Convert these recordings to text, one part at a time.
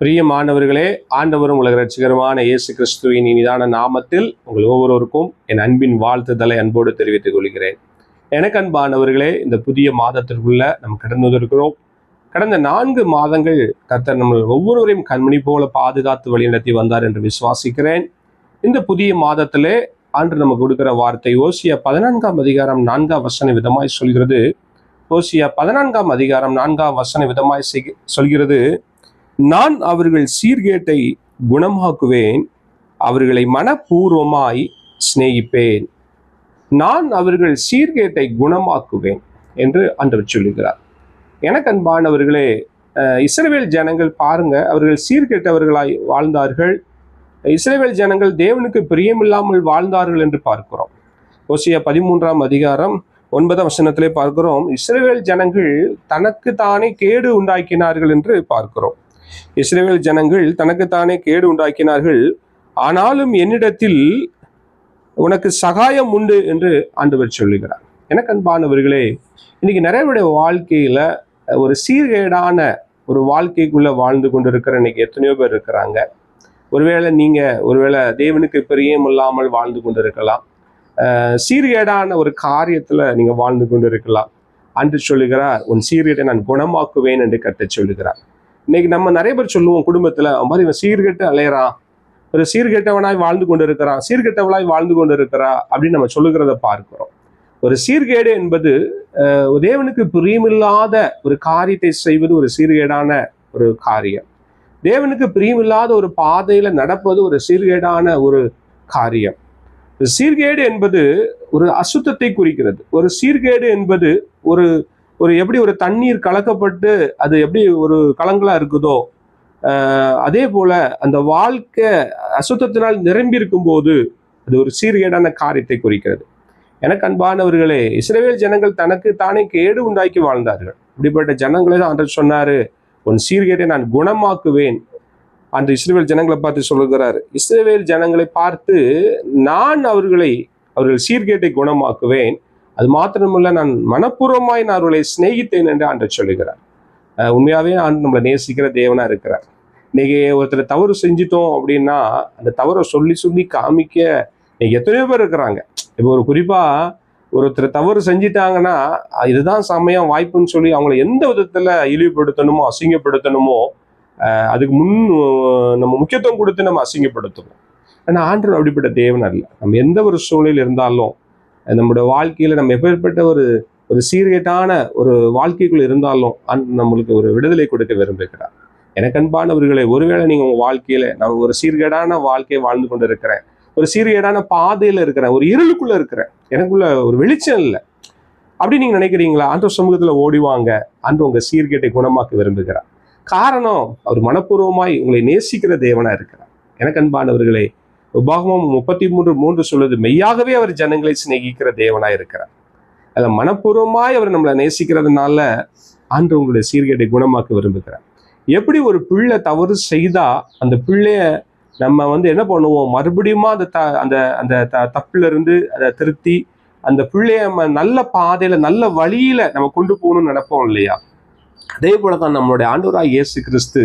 பிரியமானவர்களே ஆண்டவரும் உலக ரட்சிகரமான இயேசு கிறிஸ்துவின் இனிதான நாமத்தில் உங்கள் ஒவ்வொருவருக்கும் என் அன்பின் வாழ்த்துதலை அன்போடு தெரிவித்துக் கொள்கிறேன். எனக்கு அன்பானவர்களே இந்த புதிய மாதத்திற்குள்ள நாம் கடந்து வந்திருக்கிறோம். கடந்த நான்கு மாதங்கள் கர்த்தர் நம்ம ஒவ்வொருவரையும் கண்மணி போல பாதுகாத்து வழிநடத்தி வந்தார் என்று விசுவாசிக்கிறேன். இந்த புதிய மாதத்திலே ஆண்டு நமக்கு கொடுக்கிற வார்த்தை ஓசியா பதினான்காம் அதிகாரம் நான்காம் வசன விதமாய் சொல்கிறது. ஓசியா பதினான்காம் அதிகாரம் நான்காம் வசன விதமாய் சொல்கிறது நான் அவர்கள் சீர்கேட்டை குணமாக்குவேன் அவர்களை மனப்பூர்வமாய் சிநேகிப்பேன். நான் அவர்கள் சீர்கேட்டை குணமாக்குவேன் என்று அன்றவர் சொல்லுகிறார். எனக்கு அன்பானவர்களே இஸ்ரேவேல் ஜனங்கள் பாருங்க அவர்கள் சீர்கேட்டவர்களாய் வாழ்ந்தார்கள். இஸ்ரேவேல் ஜனங்கள் தேவனுக்கு பிரியமில்லாமல் வாழ்ந்தார்கள் என்று பார்க்கிறோம். ஓசியா பதிமூன்றாம் அதிகாரம் ஒன்பதாம் வசனத்திலே பார்க்கிறோம் இஸ்ரேவேல் ஜனங்கள் தனக்கு தானே கேடு உண்டாக்கினார்கள் என்று பார்க்கிறோம். இஸ்ரேல் ஜனங்கள் தனக்குத்தானே கேடு உண்டாக்கினார்கள். ஆனாலும் என்னிடத்தில் உனக்கு சகாயம் உண்டு என்று ஆண்டவர் சொல்லுகிறார். எனக்கு அன்பானவர்களே இன்னைக்கு நிறைய வாழ்க்கையில ஒரு சீர்கேடான ஒரு வாழ்க்கைக்குள்ள வாழ்ந்து கொண்டிருக்கிற இன்னைக்கு எத்தனையோ பேர் இருக்கிறாங்க. ஒருவேளை நீங்க ஒருவேளை தேவனுக்கு பிரியம் இல்லாமல் வாழ்ந்து கொண்டிருக்கலாம். அஹ் சீர்கேடான ஒரு காரியத்துல நீங்க வாழ்ந்து கொண்டிருக்கலாம். அன்று சொல்லுகிறார் உன் சீர்கேடை நான் குணமாக்குவேன் என்று கட்ட சொல்லுகிறார். இன்னைக்கு நம்ம நிறைய பேர் சொல்லுவோம் குடும்பத்துல அவன் மாதிரி இவன் சீர்கெட்டு அலையறான் ஒரு சீர்கெட்டவனாய் வாழ்ந்து கொண்டு இருக்கிறான் சீர்கெட்டவளாய் வாழ்ந்து கொண்டு இருக்கிறா அப்படின்னு நம்ம சொல்லுகிறத பார்க்கிறோம். ஒரு சீர்கேடு என்பது தேவனுக்கு பிரியமில்லாத ஒரு காரியத்தை செய்வது ஒரு சீர்கேடான ஒரு காரியம். தேவனுக்கு பிரியமில்லாத ஒரு பாதையில நடப்பது ஒரு சீர்கேடான ஒரு காரியம். சீர்கேடு என்பது ஒரு அசுத்தத்தை குறிக்கிறது. ஒரு சீர்கேடு என்பது ஒரு ஒரு எப்படி ஒரு தண்ணீர் கலக்கப்பட்டு அது எப்படி ஒரு கலங்களா இருக்குதோ அதே போல அந்த வாழ்க்கை அசுத்தத்தினால் நிரம்பி இருக்கும்போது அது ஒரு சீர்கேடான காரியத்தை குறிக்கிறது. எனக்கு அன்பானவர்களே இஸ்ரேல் ஜனங்கள் தனக்கு தானே கேடு உண்டாக்கி வாழ்ந்தார்கள். இப்படிப்பட்ட ஜனங்களை தான் ஆண்டவர் சொன்னாரு உன் சீர்கேட்டை நான் குணமாக்குவேன். அன்று இஸ்ரேல் ஜனங்களை பார்த்து சொல்லுகிறார் இஸ்ரேல் ஜனங்களை பார்த்து நான் அவர்களை அவர்கள் சீர்கேட்டை குணமாக்குவேன். அது மாத்திரமில்ல நான் மனப்பூர்வமாய் நான் அவர்களை சிநேகித்தேன் என்று ஆண்டு சொல்லுகிறார். உண்மையாகவே ஆண்டு நம்மளை நேசிக்கிற தேவனாக இருக்கிறார். இன்னைக்கு ஒருத்தர் தவறு செஞ்சிட்டோம் அப்படின்னா அந்த தவறை சொல்லி சொல்லி காமிக்க இன்னைக்கு எத்தனையோ பேர் இருக்கிறாங்க. இப்போ ஒரு குறிப்பாக ஒருத்தர் தவறு செஞ்சிட்டாங்கன்னா இதுதான் சமயம் வாய்ப்புன்னு சொல்லி அவங்கள எந்த விதத்தில் இழிவுபடுத்தணுமோ அசிங்கப்படுத்தணுமோ அதுக்கு முன் நம்ம முக்கியத்துவம் கொடுத்து நம்ம அசிங்கப்படுத்துவோம். ஆனால் ஆண்டவர் அப்படிப்பட்ட தேவன் அல்ல. நம்ம எந்த ஒரு சூழ்நிலையில் இருந்தாலும் நம்மளோட நம்முடைய நம்ம எப்பேற்பட்ட ஒரு ஒரு சீரியட்டான ஒரு வாழ்க்கைக்குள்ள இருந்தாலும் அன் நம்மளுக்கு ஒரு விடுதலை கொடுக்க விரும்புகிறார். எனக்கு அன்பானவர்களே ஒருவேளை நீங்கள் உங்கள் வாழ்க்கையில நான் ஒரு சீர்கேடான வாழ்க்கையை வாழ்ந்து கொண்டு இருக்கிறேன் ஒரு சீர்கேடான பாதையில் இருக்கிறேன். ஒரு இருளுக்குள்ள இருக்கிறேன். எனக்குள்ள ஒரு வெளிச்சம் இல்லை. அப்படி நீங்க நினைக்கிறீங்களா? ஆண்டு சமூகத்தில் ஓடிவாங்க அன்று உங்கள் சீர்கேட்டை குணமாக்க விரும்புகிறார். காரணம் அவர் மனப்பூர்வமாய் உங்களை நேசிக்கிற தேவனாக இருக்கிறார். எனக்கு அன்பானவர்களே உபாகமம் முப்பத்தி மூன்று மூன்று சொல்லுது மெய்யாகவே அவர் ஜனங்களை சிநேகிக்கிற தேவனாய் இருக்கிறார். அதில் மனப்பூர்வமாய் அவர் நம்மளை நேசிக்கிறதுனால ஆண்டு உங்களுடைய சீர்கேட்டை குணமாக்க விரும்புகிறார். எப்படி ஒரு பிள்ளை தவறு செய்தா அந்த பிள்ளைய நம்ம வந்து என்ன பண்ணுவோம்? மறுபடியும் அந்த த அந்த அந்த த தப்புல இருந்து அதை திருத்தி அந்த பிள்ளைய நம்ம நல்ல பாதையில நல்ல வழியில நம்ம கொண்டு போகணும்னு நினைப்போம் இல்லையா? அதே போல தான் நம்மளுடைய ஆண்டவராய் இயேசு கிறிஸ்து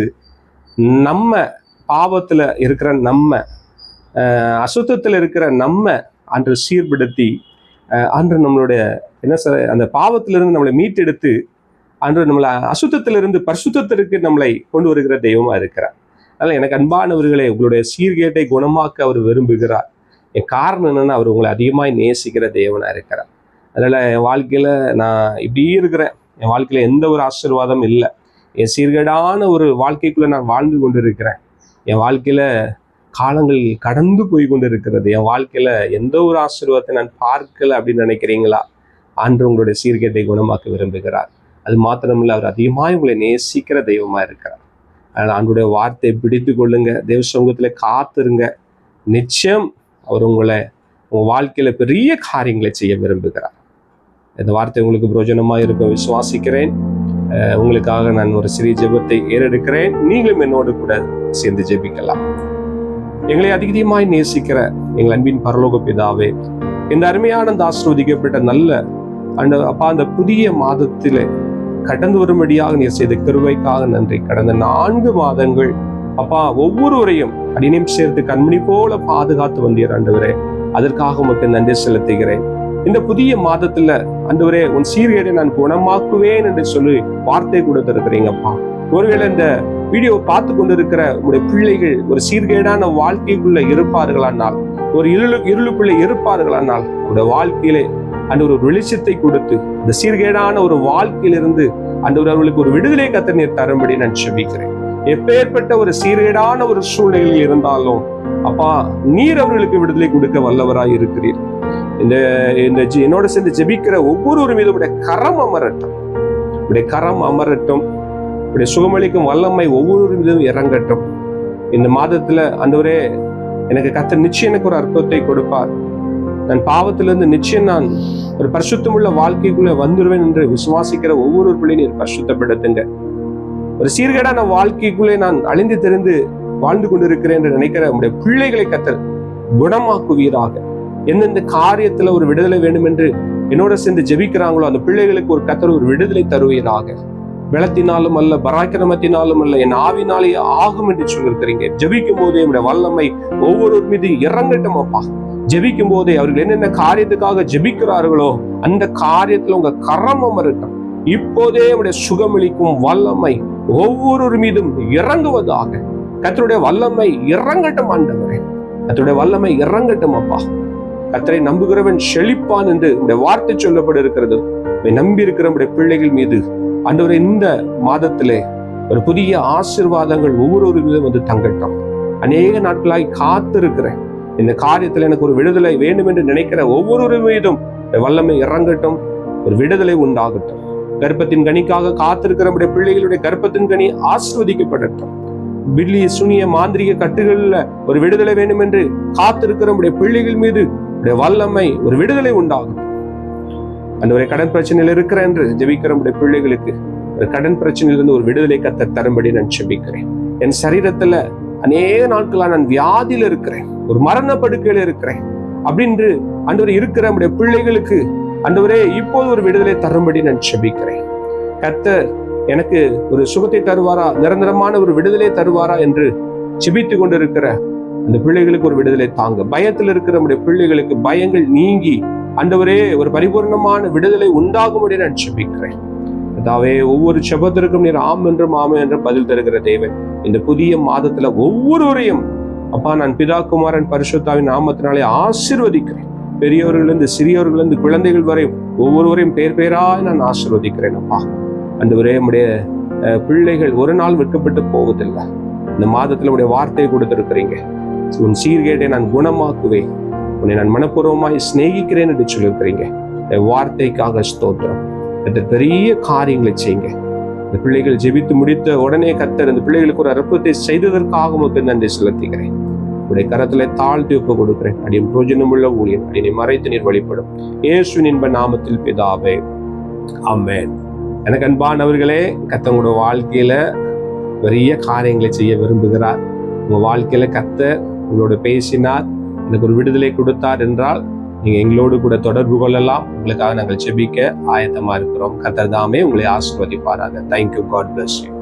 நம்ம பாவத்துல இருக்கிற நம்ம அசுத்தத்தில் இருக்கிற நம்ம அன்று சீர்படுத்தி அன்று நம்மளுடைய என்ன சார் அந்த பாவத்திலிருந்து நம்மளை மீட்டெடுத்து அன்று நம்மளை அசுத்தத்திலிருந்து பரிசுத்திற்கு நம்மளை கொண்டு வருகிற தெய்வமாக இருக்கிறார். அதனால் எனக்கு அன்பானவர்களே உங்களுடைய சீர்கேட்டை குணமாக்க அவர் விரும்புகிறார். என் காரணம் என்னென்னா அவர் உங்களை அதிகமாக நேசிக்கிற தெய்வனாக இருக்கிறார். அதனால் என் வாழ்க்கையில் நான் இப்படி இருக்கிறேன். என் வாழ்க்கையில் எந்த ஒரு ஆசீர்வாதம் இல்லை. என் சீர்கேடான ஒரு வாழ்க்கைக்குள்ளே நான் வாழ்ந்து கொண்டு இருக்கிறேன் என் வாழ்க்கையில் காலங்கள் கடந்து போய் கொண்டு இருக்கிறது என் வாழ்க்கையில் எந்த ஒரு ஆசீர்வாதத்தை நான் பார்க்கல அப்படின்னு நினைக்கிறீங்களா? ஆண்டு உங்களுடைய சீர்கேட்டை குணமாக்க விரும்புகிறார். அது மாத்திரமில்ல அவர் அதிகமாக உங்களை நேசிக்கிற தெய்வமாக இருக்கிறார். அதனால் ஆண்டுடைய வார்த்தையை பிடித்து கொள்ளுங்க. தெய்வ சமூகத்தில் காத்துருங்க. நிச்சயம் அவர் உங்களை உங்கள் வாழ்க்கையில் பெரிய காரியங்களை செய்ய விரும்புகிறார். இந்த வார்த்தை உங்களுக்கு பிரயோஜனமா இருக்கும் விசுவாசிக்கிறேன். உங்களுக்காக நான் ஒரு சிறிய ஜெபத்தை ஏறெடுக்கிறேன். நீங்களும் என்னோடு கூட சேர்ந்து ஜெபிக்கலாம். எங்களை அதிகமாய் நேசிக்கிற எங்கள் அன்பின் பரலோக பிதாவே இந்த அருமையான இந்த நல்ல அந்த அப்பா அந்த புதிய மாதத்திலே கடந்து வரும்படியாக நீர் செய்த கிருவைக்காக நன்றி. கடந்த நான்கு மாதங்கள் அப்பா ஒவ்வொருவரையும் அடினையும் சேர்த்து கண்மணி போல பாதுகாத்து வந்தீர் ஆண்டவரே. அதற்காக உமக்கு நன்றி செலுத்துகிறேன். இந்த புதிய மாதத்துல அந்தவரே உன் சீர்கேடை நான் குணமாக்குவேன் என்று சொல்லி வார்த்தை கொடுத்திருக்கிறீங்கப்பா. ஒருவேளை இந்த வீடியோ பார்த்து கொண்டிருக்கிற உங்களுடைய பிள்ளைகள் ஒரு சீர்கேடான வாழ்க்கைக்குள்ள இருப்பார்களானால் ஒரு இருளு இருளுக்குள்ள இருப்பார்களானால் உங்களுடைய வாழ்க்கையிலே அந்த ஒரு வெளிச்சத்தை கொடுத்து இந்த சீர்கேடான ஒரு வாழ்க்கையிலிருந்து அந்த ஒரு அவர்களுக்கு ஒரு விடுதலை கத்த நீர் தரும்படி நான் செபிக்கிறேன். எப்பேற்பட்ட ஒரு சீர்கேடான ஒரு சூழ்நிலையில் இருந்தாலும் அப்பா நீர் அவர்களுக்கு விடுதலை கொடுக்க வல்லவராய் இருக்கிறீர். இந்த இந்த என்னோட சேர்ந்து ஜெபிக்கிற ஒவ்வொருவரும் மீது உடைய கரம் அமரட்டும். உடைய கரம் அமரட்டும். உடைய சுகமளிக்கும் வல்லமை ஒவ்வொரு மீதும் இறங்கட்டும். இந்த மாதத்துல அந்தவரே எனக்கு கத்த நிச்சயம் எனக்கு ஒரு அற்புதத்தை கொடுப்பார். நான் பாவத்திலிருந்து நிச்சயம் நான் ஒரு பரிசுத்தமுள்ள வாழ்க்கைக்குள்ள வந்துருவேன் என்று விசுவாசிக்கிற ஒவ்வொரு பிள்ளை நீர் பரிசுத்தப்படுத்துங்க. ஒரு சீர்கேடான வாழ்க்கைக்குள்ளே நான் அழிந்து தெரிந்து வாழ்ந்து கொண்டிருக்கிறேன் என்று நினைக்கிற உடைய பிள்ளைகளை கத்தல் குணமாக்குவீராக. எந்தெந்த காரியத்துல ஒரு விடுதலை வேண்டும் என்று என்னோட சேர்ந்து ஜெபிக்கிறாங்களோ அந்த பிள்ளைகளுக்கு ஒரு கத்தர் ஒரு விடுதலை தருவீராக. பலத்தினாலும் அல்ல பராக்கிரமத்தினாலும் அல்ல என் ஆவினாலே ஆகும் என்று சொல்லியிருக்கிறீங்க. ஜபிக்கும் போதே என்னுடைய வல்லமை ஒவ்வொருவர் மீது இறங்கட்டும் அப்பா. ஜபிக்கும் போதே அவர்கள் என்னென்ன காரியத்துக்காக ஜெபிக்கிறார்களோ அந்த காரியத்துல உங்க கரமம் அமரட்டும். இப்போதே உடைய சுகமளிக்கும் வல்லமை ஒவ்வொருவர் மீதும் இறங்குவதாக. கத்தருடைய வல்லமை இறங்கட்டும் ஆண்டவரே. கத்தருடைய வல்லமை இறங்கட்டும் அப்பா. கத்தரை நம்புகிறவன் செழிப்பான் என்று இந்த வார்த்தை சொல்லப்பட இருக்கிறது நம்பி இருக்கிற நம்முடைய பிள்ளைகள் மீது அந்தவர் இந்த மாதத்திலே ஒரு புதிய ஆசீர்வாதங்கள் ஒவ்வொரு மீதும் வந்து தங்கட்டும். அநேக நாட்களாய் காத்திருக்கிறேன். இந்த காரியத்தில் எனக்கு ஒரு விடுதலை வேண்டும் என்று நினைக்கிற ஒவ்வொரு மீதும் இந்த வல்லமை இறங்கட்டும் ஒரு விடுதலை உண்டாகட்டும். கர்ப்பத்தின் கனிக்காக காத்திருக்கிற நம்முடைய பிள்ளைகளுடைய கர்ப்பத்தின் கனி ஆஸ்வதிக்கப்படட்டும் பில்லி சுனிய மாந்திரிக கட்டுகளில் ஒரு விடுதலை வேண்டும் என்று காத்திருக்கிற நம்முடைய பிள்ளைகள் மீது உடைய வல்லமை ஒரு விடுதலை உண்டாகும். அந்த ஒரு கடன் பிரச்சனையில் இருக்கிற என்று ஜெபிக்கிற நம்முடைய பிள்ளைகளுக்கு ஒரு கடன் பிரச்சனையிலிருந்து ஒரு விடுதலை கத்த தரும்படி நான் ஜெபிக்கிறேன். என் சரீரத்துல அநேக நாட்களா நான் வியாதியில இருக்கிறேன் ஒரு மரண படுக்கையில இருக்கிறேன். அப்படின்று அன்று இருக்கிற நம்முடைய பிள்ளைகளுக்கு அன்றுவரே இப்போது ஒரு விடுதலை தரும்படி நான் செபிக்கிறேன் கத்தர் எனக்கு ஒரு சுகத்தை தருவாரா நிரந்தரமான ஒரு விடுதலை தருவாரா என்று செபித்து கொண்டிருக்கிற அந்த பிள்ளைகளுக்கு ஒரு விடுதலை தாங்க. பயத்தில் இருக்கிற நம்முடைய பிள்ளைகளுக்கு பயங்கள் நீங்கி அண்டவரே ஒரு பரிபூர்ணமான விடுதலை உண்டாகும்படி நான் செபிக்கிறேன் அதாவே ஒவ்வொரு செபத்திற்கும் நீர் ஆம் என்றும் ஆம் என்றும் பதில் தருகிற தேவன் இந்த புதிய மாதத்துல ஒவ்வொருவரையும் அப்பா நான் பிதா குமாரன் பரிசுத்தாவின் நாமத்தினாலே ஆசிர்வதிக்கிறேன். பெரியவர்களிருந்து சிறியவர்களிருந்து குழந்தைகள் வரை ஒவ்வொருவரையும் பேர் பேராய் நான் ஆசிர்வதிக்கிறேன் அப்பா. அண்டவரே நம்முடைய பிள்ளைகள் ஒரு நாள் விற்கப்பட்டு போவதில்லை. இந்த மாதத்துல உடைய வார்த்தையை கொடுத்துருக்குறீங்க. உன் சீர்கேட்டை நான் குணமாக்குவேன். உன்னை நான் மனப்பூர்வமாய் சிநேகிக்கிறேன் என்று சொல்லியிருக்கிறீங்க. இந்த வார்த்தைக்காக ஸ்தோத்திரம். இந்த பெரிய காரியங்களை செய்யுங்க. இந்த பிள்ளைகள் ஜெபித்து முடித்த உடனே கத்தர் இந்த பிள்ளைகளுக்கு ஒரு அற்புதத்தை செய்ததற்காக உமக்கு நன்றி செலுத்துகிறேன். உடைய கரத்துல தாழ்த்தி ஒப்பு கொடுக்கிறேன். அடியின் பிரோஜனமுள்ள ஊழியன் அடியை மறைத்து நீர் வழிபடும். இயேசுவின் இன்ப நாமத்தில் பிதாவே. அம்மேன் எனக்கு அன்பானவர்களே கத்தவங்களோட வாழ்க்கையில பெரிய காரியங்களை செய்ய விரும்புகிறார். உங்க வாழ்க்கையில கத்த உங்களோட பேசினார் எனக்கு ஒரு விடுதலை கொடுத்தார் என்றால் நீங்கள் எங்களோடு கூட தொடர்பு கொள்ளலாம். உங்களுக்காக நாங்கள் செபிக்க ஆயத்தமாக இருக்கிறோம். கத்தர் தாமே உங்களை ஆசீர்வதிப்பாராக. Thank you God bless you